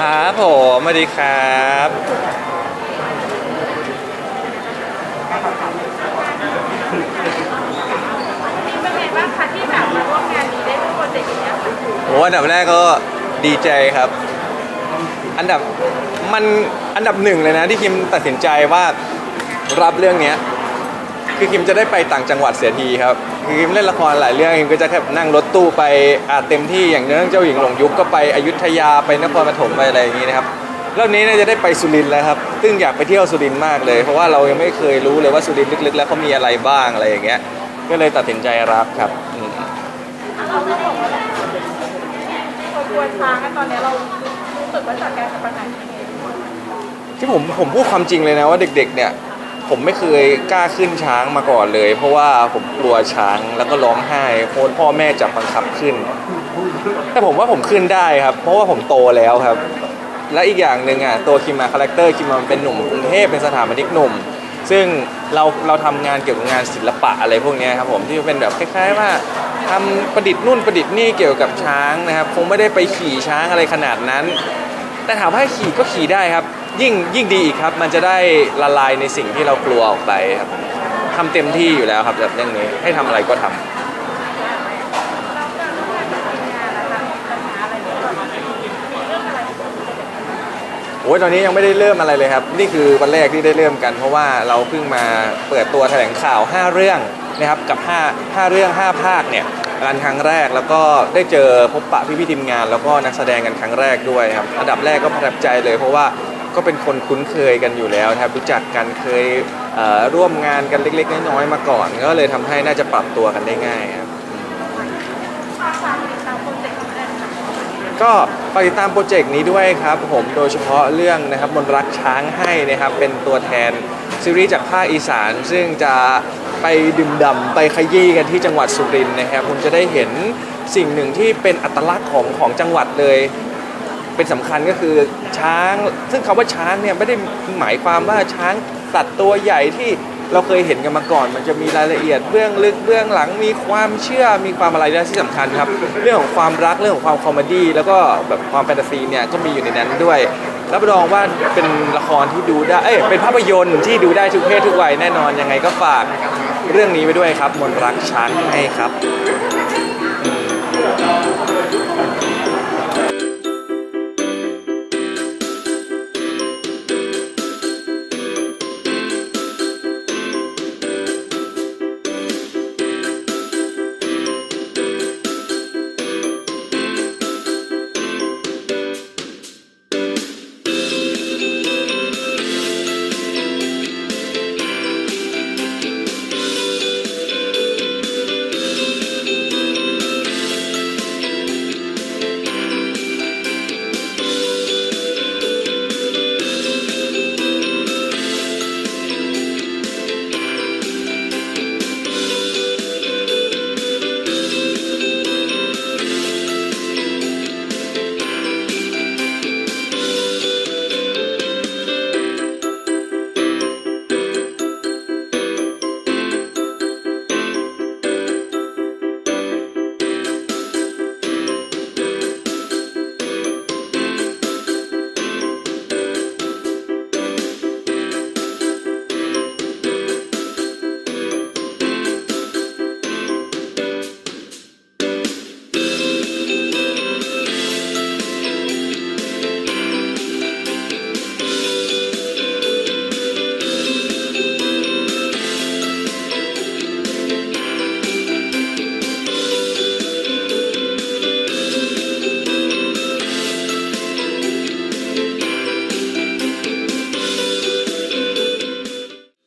ครับผมสวัสดีครับเป็นไงบ้างคะที่แบบมาร่วมงานนี้ได้ร่วมโปรเจกต์อย่างเงี้ยค่ะโอ้อันดับแรกก็ดีใจครับ อันดับมันอันดับหนึ่งเลยนะที่คิมตัดสินใจว่ารับเรื่องเนี้ย คือคิมจะได้ไปต่างจังหวัดเสียทีครับคือคิมเล่นละครหลายเรื่องคิมก็จะแค่นั่งรถตู้ไปอาเต็มที่อย่างเรื่องเจ้าหญิงหลงยุคก็ไปอยุธยาไปนครปฐมไปอะไรอย่างนี้นะครับรอบนี้เนี่ยจะได้ไปสุรินทร์แล้วครับซึ่งอยากไปเที่ยวสุรินทร์มากเลย เพราะว่าเรายังไม่เคยรู้เลยว่าสุรินทร์ลึกๆ แล้วเขามีอะไรบ้างอะไรอย่างเงี้ย ก็เลยตัดสินใจรับครับอืมเราก็บอกว่าเรากลัวช้างอะตอนเนี้ยเรารู้สึกว่าจัดการกับปัญหานี้ยังไงที่ผมผมพูดความจริงเลยนะว่าเด็ก ๆ เนี่ย ผมไม่เคยกล้าขึ้นช้างมาก่อนเลย เพราะว่าผมกลัวช้างแล้วก็ร้องไห้โคนพ่อแม่จับบังคับขึ้น แต่ผมว่าผมขึ้นได้ครับ เพราะว่าผมโตแล้วครับ และอีกอย่างหนึ่งอะตัวคิมมาคาแรคเตอร์คิมมันเป็นหนุ่มกรุงเทพเป็นสถาปนิกหนุ่ม ซึ่งเราเราทำงานเกี่ยวกับงานศิลปะอะไรพวกนี้ครับผมที่เป็นแบบคล้าย ๆว่าทำประดิษฐ์นู่นประดิษฐ์นี่เกี่ยวกับช้างนะครับ คงไม่ได้ไปขี่ช้างอะไรขนาดนั้น แต่ถามว่าขี่ก็ขี่ได้ครับ ยิ่งยิ่งดีอีกครับ มันจะได้ละลายในสิ่งที่เรากลัวออกไปครับทำเต็มที่อยู่แล้วครับแบบเรื่องนี้ให้ทำอะไรก็ทำ เราการร่วมงานกับทีมงานนะคะมีปัญหาอะไรหรือเปล่ามีเรื่องอะไรที่ต้องคุยกันบ้าง โอ้ยตอนนี้ยังไม่ได้เริ่มอะไรเลยครับ นี่คือวันแรกที่ได้เริ่มกัน เพราะว่าเราเพิ่งมาเปิดตัวแถลงข่าว 5 เรื่องนะครับกับ 5 5 เรื่อง 5 ภาคเนี่ยกันครั้งแรกแล้วก็ได้เจอพบปะพี่พี่ๆทีมงาน แล้วก็นักแสดงกันครั้งแรกด้วยครับอันดับแรกก็ประทับใจเลย เพราะว่า ก็เป็นคนคุ้นเคยกันอยู่แล้วนะครับรู้จักกันเคยเอ่อร่วมงานกันเล็ก ๆ น้อยๆมาก่อน ก็เลยทำให้น่าจะปรับตัวกันได้ง่ายครับ ฝากติดตามโปรเจกต์นี้ได้ค่ะก็ฝากติดตามโปรเจกต์นี้ด้วยครับผมโดยเฉพาะเรื่องนะครับมนต์รักช้างให้นะครับเป็นตัวแทนซีรีส์จากภาคอีสาน ซึ่งจะไปดื่มด่ำไปขยี้กันที่จังหวัดสุรินทร์นะครับคุณจะได้เห็นสิ่งหนึ่งที่เป็นอัตลักษณ์ของของจังหวัดเลย เป็นสำคัญก็คือช้าง ซึ่งคำว่าช้างเนี่ยไม่ได้หมายความว่าช้างสัตว์ตัวใหญ่ที่เราเคยเห็นกันมาก่อน มันจะมีรายละเอียดเบื้องลึกเบื้องหลังมีความเชื่อมีความอะไรที่สำคัญครับ เรื่องของความรักเรื่องของความคอมเมดี้แล้วก็แบบความแฟนตาซีเนี่ยก็มีอยู่ในนั้นด้วยรับรองว่าเป็นละครที่ดูได้เอ้ยเป็นภาพยนตร์ที่ดูได้ทุกเพศทุกวัยแน่นอนยังไงก็ฝากเรื่องนี้ไว้ด้วยครับ มนรักช้างให้ครับ